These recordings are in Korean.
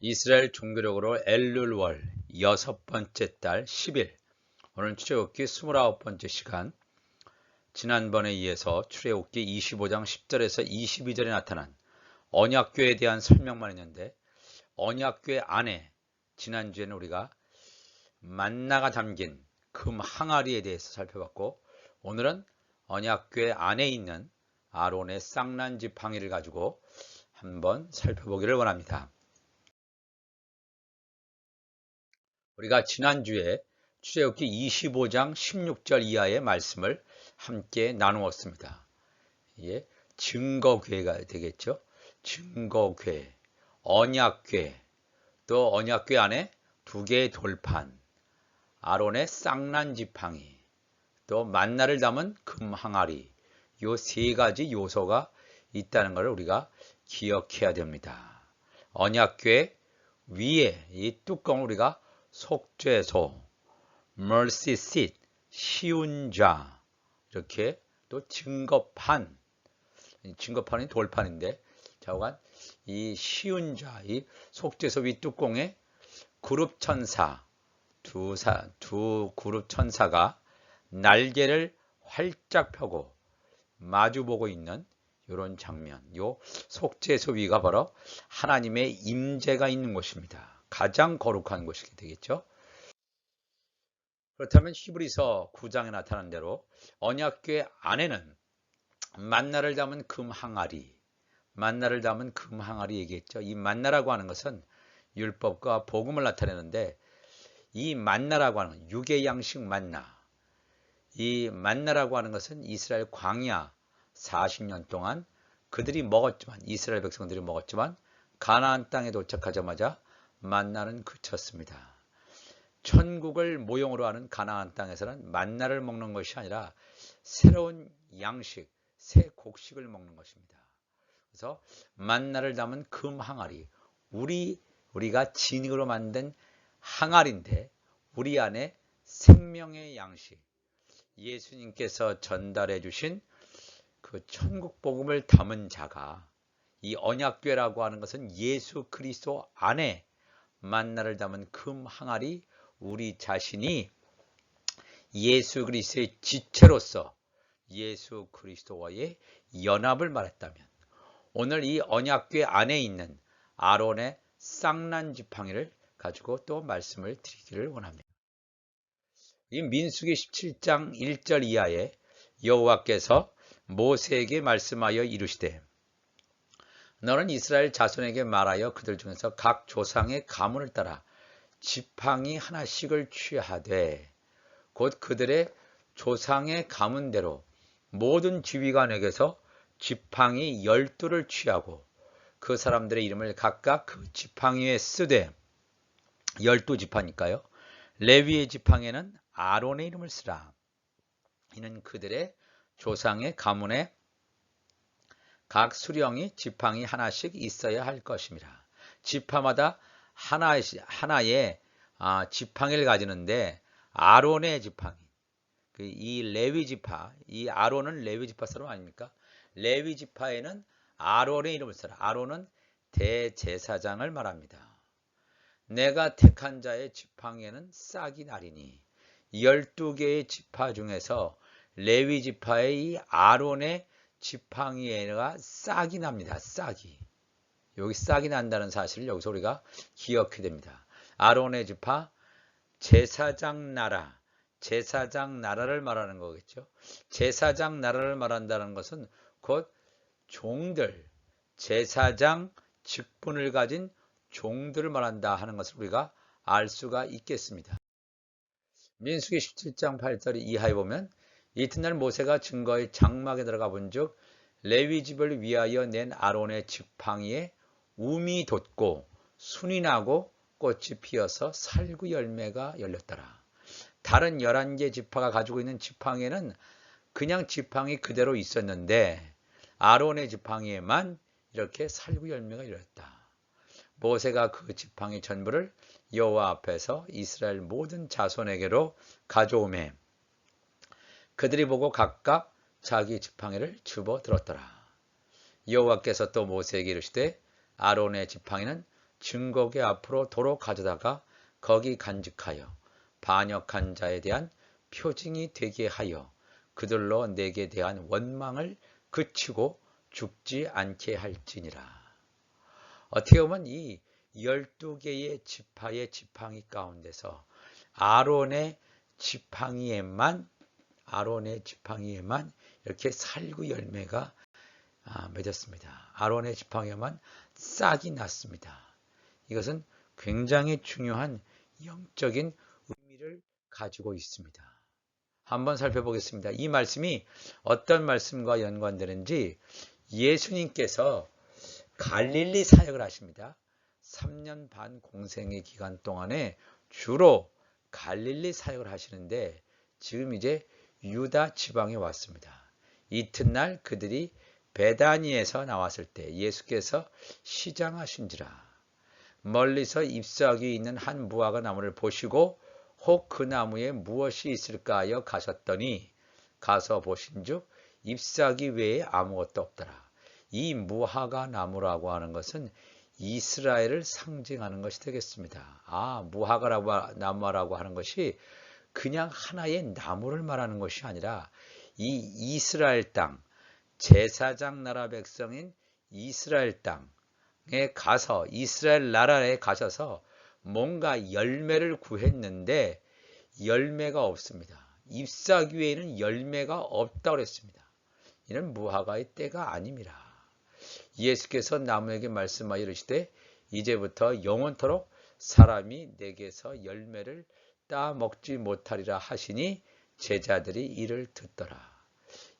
이스라엘 종교력으로 엘룰월 여섯 번째 달 10일 오늘 출애굽기 29번째 시간 지난번에 이어서 출애굽기 25장 10절에서 22절에 나타난 언약궤에 대한 설명만 했는데 언약궤 안에 지난주에는 우리가 만나가 담긴 금 항아리에 대해서 살펴봤고 오늘은 언약궤 안에 있는 아론의 쌍난 지팡이를 가지고 한번 살펴보기를 원합니다. 우리가 지난주에 출애굽기 25장 16절 이하의 말씀을 함께 나누었습니다. 예, 증거궤가 되겠죠. 증거궤, 언약궤, 또 언약궤 안에 두 개의 돌판, 아론의 쌍난 지팡이, 또 만나를 담은 금 항아리, 요 세 가지 요소가 있다는 것을 우리가 기억해야 됩니다. 언약궤 위에 이 뚜껑을 우리가 속죄소, mercy seat, 쉬운 자. 이렇게 또 증거판, 증거판이 돌판인데 좌우간 이 쉬운 자, 이 속죄소 위 뚜껑에 그룹 천사 두, 사, 두 그룹 천사가 날개를 활짝 펴고 마주보고 있는 이런 장면, 요 속죄소 위가 바로 하나님의 임재가 있는 곳입니다. 가장 거룩한 곳이 되겠죠. 그렇다면 히브리서 9장에 나타난 대로 언약궤 안에는 만나를 담은 금 항아리, 만나를 담은 금 항아리 얘기했죠. 이 만나라고 하는 것은 율법과 복음을 나타내는데 이 만나라고 하는 건 육의 양식 만나. 이 만나라고 하는 것은 이스라엘 광야 40년 동안 그들이 먹었지만 이스라엘 백성들이 먹었지만 가나안 땅에 도착하자마자 만나는 그쳤습니다. 천국을 모형으로 하는 가나안 땅에서는 만나를 먹는 것이 아니라 새로운 양식, 새 곡식을 먹는 것입니다. 그래서 만나를 담은 금 항아리, 우리 우리가 진흙으로 만든 항아리인데 우리 안에 생명의 양식, 예수님께서 전달해 주신 그 천국 복음을 담은 자가 이 언약궤라고 하는 것은 예수 그리스도 안에 만나를 담은 금 항아리 우리 자신이 예수 그리스도의 지체로서 예수 그리스도와의 연합을 말했다면 오늘 이 언약궤 안에 있는 아론의 쌍난 지팡이를 가지고 또 말씀을 드리기를 원합니다. 이 민수기 17장 1절 이하에 여호와께서 모세에게 말씀하여 이르시되 너는 이스라엘 자손에게 말하여 그들 중에서 각 조상의 가문을 따라 지팡이 하나씩을 취하되 곧 그들의 조상의 가문대로 모든 지휘관에게서 지팡이 열두를 취하고 그 사람들의 이름을 각각 그 지팡이에 쓰되 열두 지파니까요. 레위의 지팡이에는 아론의 이름을 쓰라. 이는 그들의 조상의 가문에 각 수령이 지팡이 하나씩 있어야 할 것입니다. 지파마다 하나, 하나의 아, 지팡이를 가지는데 아론의 지팡이, 그이 레위 지파, 이 아론은 레위 지파 사람 아닙니까? 레위 지파에는 아론의 이름을 써라. 아론은 대제사장을 말합니다. 내가 택한 자의 지팡이에는 싹이 나리니 12개의 지파 중에서 레위 지파의 이 아론의 지팡이에가 싹이 납니다. 싹이. 여기 싹이 난다는 사실을 여기서 우리가 기억해야 됩니다. 아론의 지파 제사장 나라, 제사장 나라를 말하는 거겠죠. 제사장 나라를 말한다는 것은 곧 종들, 제사장 직분을 가진 종들을 말한다 하는 것을 우리가 알 수가 있겠습니다. 민수기 17장 8절 이하에 보면 이튿날 모세가 증거의 장막에 들어가 본즉 레위 집을 위하여 낸 아론의 지팡이에 움이 돋고 순이 나고 꽃이 피어서 살구 열매가 열렸더라. 다른 11개 지파가 가지고 있는 지팡이에는 그냥 지팡이 그대로 있었는데 아론의 지팡이에만 이렇게 살구 열매가 열렸다. 모세가 그 지팡이 전부를 여호와 앞에서 이스라엘 모든 자손에게로 가져오매 그들이 보고 각각 자기 지팡이를 집어 들었더라. 여호와께서 또 모세에게 이르시되 아론의 지팡이는 증거계 앞으로 도로 가져다가 거기 간직하여 반역한 자에 대한 표징이 되게 하여 그들로 내게 대한 원망을 그치고 죽지 않게 할지니라. 어떻게 보면 이 12개의 지파의 지팡이 가운데서 아론의 지팡이에만 아론의 지팡이에만 이렇게 살구 열매가 아, 맺었습니다. 아론의 지팡이에만 싹이 났습니다. 이것은 굉장히 중요한 영적인 의미를 가지고 있습니다. 한번 살펴보겠습니다. 이 말씀이 어떤 말씀과 연관되는지 예수님께서 갈릴리 사역을 하십니다. 3년 반 공생의 기간 동안에 주로 갈릴리 사역을 하시는데 지금 이제 유다 지방에 왔습니다. 이튿날 그들이 베다니에서 나왔을 때 예수께서 시장하신지라 멀리서 잎사귀 있는 한 무화과 나무를 보시고 혹 그 나무에 무엇이 있을까 하여 가셨더니 가서 보신즉 잎사귀 외에 아무것도 없더라. 이 무화과 나무라고 하는 것은 이스라엘을 상징하는 것이 되겠습니다. 아, 무화과라고 나무라고 하는 것이 그냥 하나의 나무를 말하는 것이 아니라 이 이스라엘 땅, 제사장 나라 백성인 이스라엘 땅에 가서 이스라엘 나라에 가셔서 뭔가 열매를 구했는데 열매가 없습니다. 잎사귀에는 열매가 없다고 그랬습니다. 이는 무화과의 때가 아닙니다. 예수께서 나무에게 말씀하여 이르시되 이제부터 영원토록 사람이 내게서 열매를 따 먹지 못하리라 하시니 제자들이 이를 듣더라.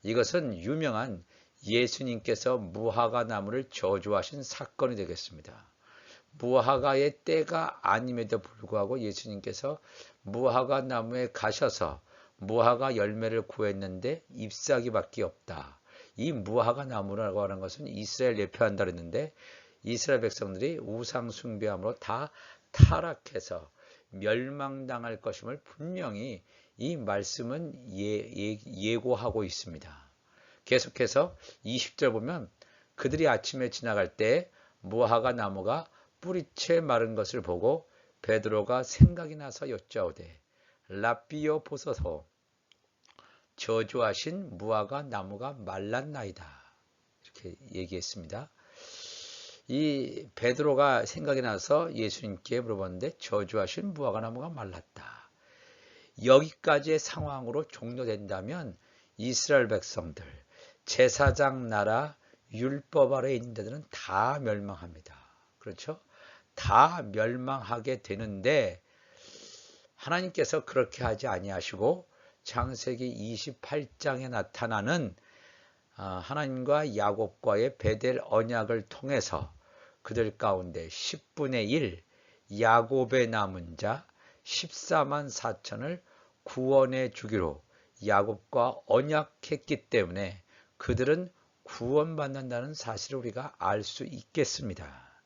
이것은 유명한 예수님께서 무화과 나무를 저주하신 사건이 되겠습니다. 무화과의 때가 아님에도 불구하고 예수님께서 무화과 나무에 가셔서 무화과 열매를 구했는데 잎사귀밖에 없다. 이 무화과 나무라고 하는 것은 이스라엘 예표한다 그랬는데 이스라엘 백성들이 우상 숭배함으로 다 타락해서 멸망당할 것임을 분명히 이 말씀은 예, 예, 고하고 있습니다. 계속해서 20절 보면 그들이 아침에 지나갈 때 무화과 나무가 뿌리채 마른 것을 보고 베드로가 생각이 나서 여짜오되 라비오 보소서 저주하신 무화과 나무가 말랐나이다. 이렇게 얘기했습니다. 이 베드로가 생각이 나서 예수님께 물어봤는데 저주하신 무화과 나무가 말랐다. 여기까지의 상황으로 종료된다면 이스라엘 백성들, 제사장 나라, 율법 아래 있는 데들은 다 멸망합니다. 그렇죠? 다 멸망하게 되는데 하나님께서 그렇게 하지 아니하시고 창세기 28장에 나타나는 아, 하나님과 야곱과의 베델 언약을 통해서 그들 가운데 10분의 1 야곱의 남은 자 14만 4천을 구원해 주기로 야곱과 언약했기 때문에 그들은 구원받는다는 사실을 우리가 알 수 있겠습니다.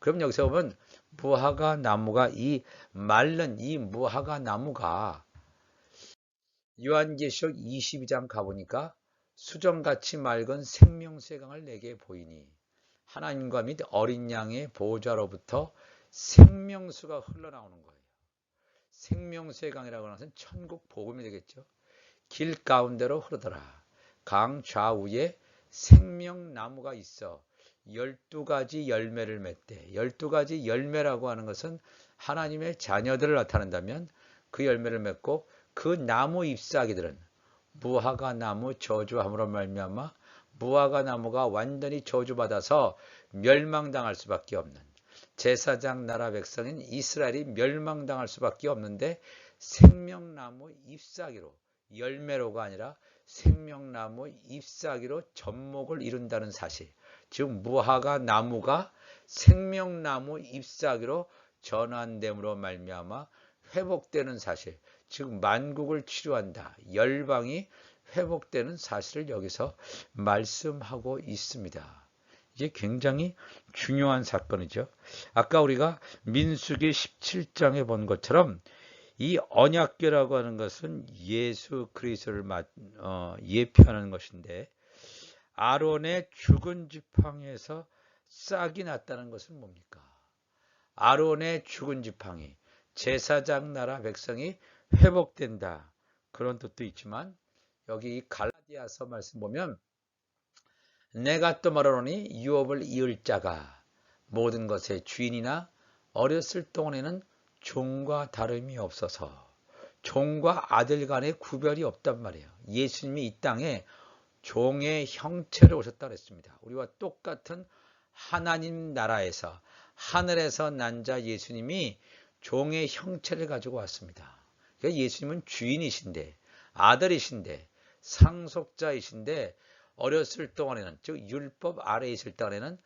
그럼 여기서 보면 무화과 나무가 이 말른 이 무화과 나무가 요한계시록 22장 가보니까 수정같이 맑은 생명쇠강을 내게 보이니 하나님과 및 어린 양의 보호자로부터 생명수가 흘러나오는 거예요. 생명쇠강이라고 하는 것은 천국 복음이 되겠죠. 길 가운데로 흐르더라. 강 좌우에 생명나무가 있어 12가지 열매를 맺대. 12가지 열매라고 하는 것은 하나님의 자녀들을 나타낸다면 그 열매를 맺고 그 나무 잎사귀들은 무화과 나무 저주함으로 말미암아 무화과 나무가 완전히 저주받아서 멸망당할 수밖에 없는 제사장 나라 백성인 이스라엘이 멸망당할 수밖에 없는데 생명나무 잎사귀로 열매로가 아니라 생명나무 잎사귀로 접목을 이룬다는 사실 즉 무화과 나무가 생명나무 잎사귀로 전환됨으로 말미암아 회복되는 사실 즉 만국을 치료한다. 열방이 회복되는 사실을 여기서 말씀하고 있습니다. 이게 굉장히 중요한 사건이죠. 아까 우리가 민수기 17장에 본 것처럼 이 언약궤라고 하는 것은 예수 그리스도를 어, 예표하는 것인데 아론의 죽은 지팡이에서 싹이 났다는 것은 뭡니까? 아론의 죽은 지팡이, 제사장 나라 백성이 회복된다. 그런 뜻도 있지만 여기 갈라디아서 말씀 보면 내가 또 말하노니 유업을 이을 자가 모든 것의 주인이나 어렸을 동안에는 종과 다름이 없어서 종과 아들 간의 구별이 없단 말이에요. 예수님이 이 땅에 종의 형체로 오셨다 그랬습니다. 우리와 똑같은 하나님 나라에서 하늘에서 난 자 예수님이 종의 형체를 가지고 왔습니다. 그러니까 예수님은 주인이신데 아들이신데 상속자이신데 어렸을 동안에는 즉 율법 아래에 있을 동안에는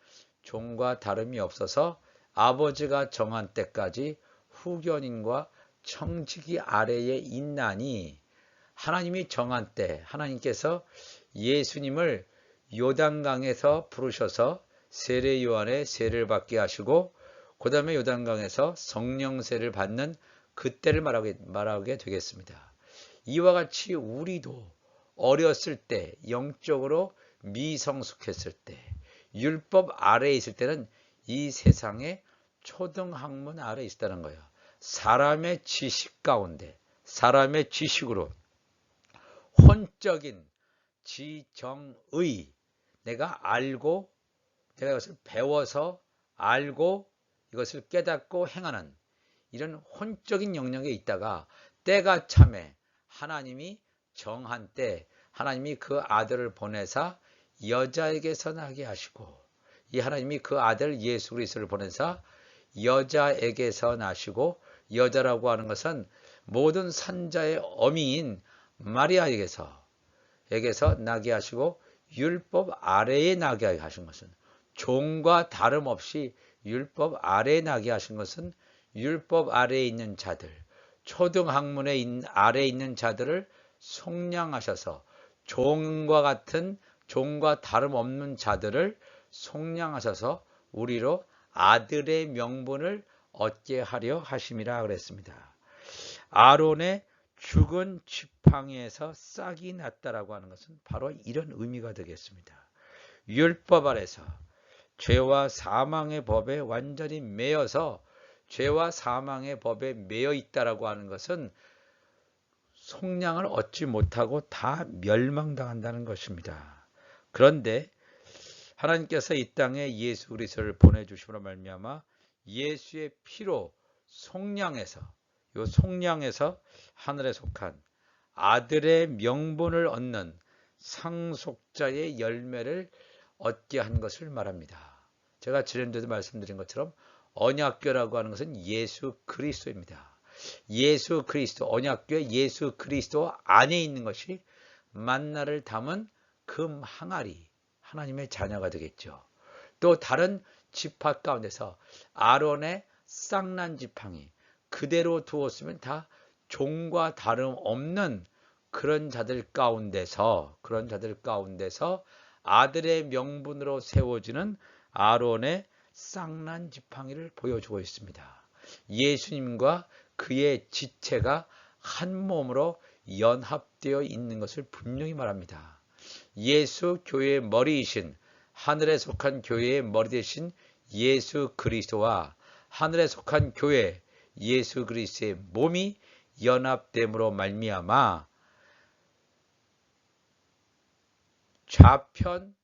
종과 다름이 없어서 아버지가 정한 때까지 후견인과 청지기 아래에 있나니 하나님이 정한 때 하나님께서 예수님을 요단강에서 부르셔서 세례 요한의 세례를 받게 하시고 그 다음에 요단강에서 성령세를 받는 그때를 말하게, 말하게 되겠습니다. 이와 같이 우리도 어렸을 때 영적으로 미성숙했을 때 율법 아래에 있을 때는 이 세상에 초등학문 아래에 있다는 거예요. 사람의 지식 가운데 사람의 지식으로 혼적인 지정의 내가 알고 내가 이것을 배워서 알고 이것을 깨닫고 행하는 이런 혼적인 영역에 있다가 때가 참에 하나님이 정한 때 하나님이 그 아들을 보내사 여자에게서 나게 하시고 이 하나님이 그 아들 예수 그리스도를 보내사 여자에게서 나시고 여자라고 하는 것은 모든 산자의 어미인 마리아에게서 에게서 나게 하시고 율법 아래에 나게 하신 것은 종과 다름없이 율법 아래에 나게 하신 것은 율법 아래에 있는 자들 초등학문에 아래에 있는 자들을 속량하셔서 종과 같은 종과 다름없는 자들을 속량하셔서 우리로 아들의 명분을 얻게 하려 하심이라 그랬습니다. 아론의 죽은 지팡이에서 싹이 났다라고 하는 것은 바로 이런 의미가 되겠습니다. 율법 아래서 죄와 사망의 법에 완전히 매여서 죄와 사망의 법에 매여 있다라고 하는 것은 속량을 얻지 못하고 다 멸망당한다는 것입니다. 그런데 하나님께서 이 땅에 예수 그리스도를 보내주심으로 말미암아 예수의 피로 속량해서 요 속량에서 하늘에 속한 아들의 명분을 얻는 상속자의 열매를 얻게 한 것을 말합니다. 제가 지난주에도 말씀드린 것처럼 언약교라고 하는 것은 예수 그리스도입니다. 예수 그리스도, 언약교의 예수 그리스도 안에 있는 것이 만나를 담은 금 항아리, 하나님의 자녀가 되겠죠. 또 다른 지파 가운데서 아론의 쌍난 지팡이 그대로 두었으면 다 종과 다름없는 그런 자들 가운데서 그런 자들 가운데서 아들의 명분으로 세워지는 아론의 쌍난 지팡이를 보여주고 있습니다. 예수님과 그의 지체가 한 몸으로 연합되어 있는 것을 분명히 말합니다. 예수 교회의 머리이신 하늘에 속한 교회의 머리 대신 예수 그리스도와 하늘에 속한 교회 예수 그리스도의 몸이 연합됨으로 말미암아 좌편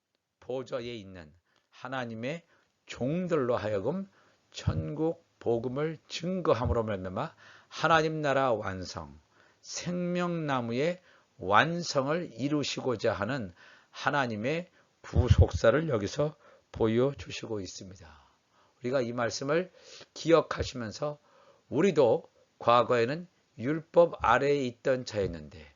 보좌에 있는 하나님의 종들로 하여금 천국 복음을 증거함으로 말미암아 하나님 나라 완성, 생명나무의 완성을 이루시고자 하는 하나님의 부속사를 여기서 보여주시고 있습니다. 우리가 이 말씀을 기억하시면서 우리도 과거에는 율법 아래에 있던 자였는데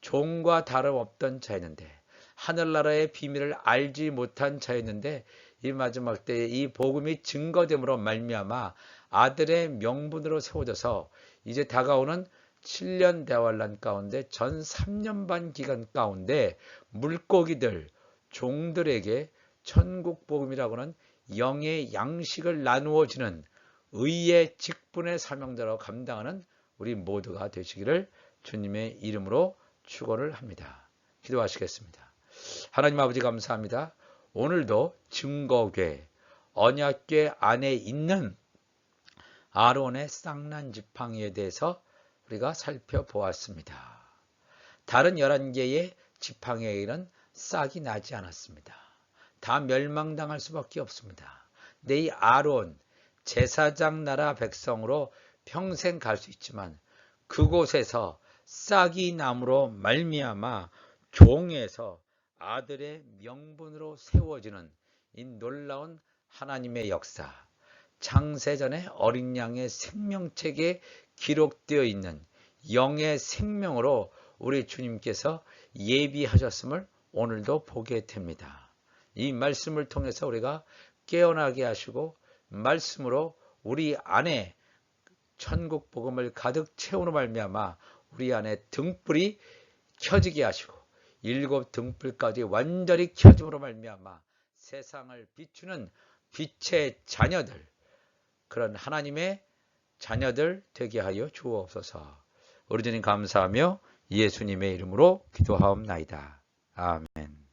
종과 다름없던 자였는데 하늘나라의 비밀을 알지 못한 자였는데 이 마지막 때에 이 복음이 증거됨으로 말미암아 아들의 명분으로 세워져서 이제 다가오는 7년 대환란 가운데 전 3년 반 기간 가운데 물고기들 종들에게 천국 복음이라고는 영의 양식을 나누어 주는 의의 직분의 사명자로 감당하는 우리 모두가 되시기를 주님의 이름으로 축원을 합니다. 기도하시겠습니다. 하나님 아버지 감사합니다. 오늘도 증거궤 언약궤 안에 있는 아론의 쌍난 지팡이에 대해서 우리가 살펴보았습니다. 다른 11개의 지팡이에는 싹이 나지 않았습니다. 다 멸망당할 수밖에 없습니다. 내이 아론 제사장 나라 백성으로 평생 갈 수 있지만 그곳에서 싹이 남으로 말미암아 종에서 아들의 명분으로 세워지는 이 놀라운 하나님의 역사 창세전에 어린 양의 생명책에 기록되어 있는 영의 생명으로 우리 주님께서 예비하셨음을 오늘도 보게 됩니다. 이 말씀을 통해서 우리가 깨어나게 하시고 말씀으로 우리 안에 천국 복음을 가득 채우는 말미암아 우리 안에 등불이 켜지게 하시고 일곱 등불까지 완전히 켜짐으로 말미암아 세상을 비추는 빛의 자녀들 그런 하나님의 자녀들 되게 하여 주옵소서. 주님 감사하며 예수님의 이름으로 기도하옵나이다. 아멘.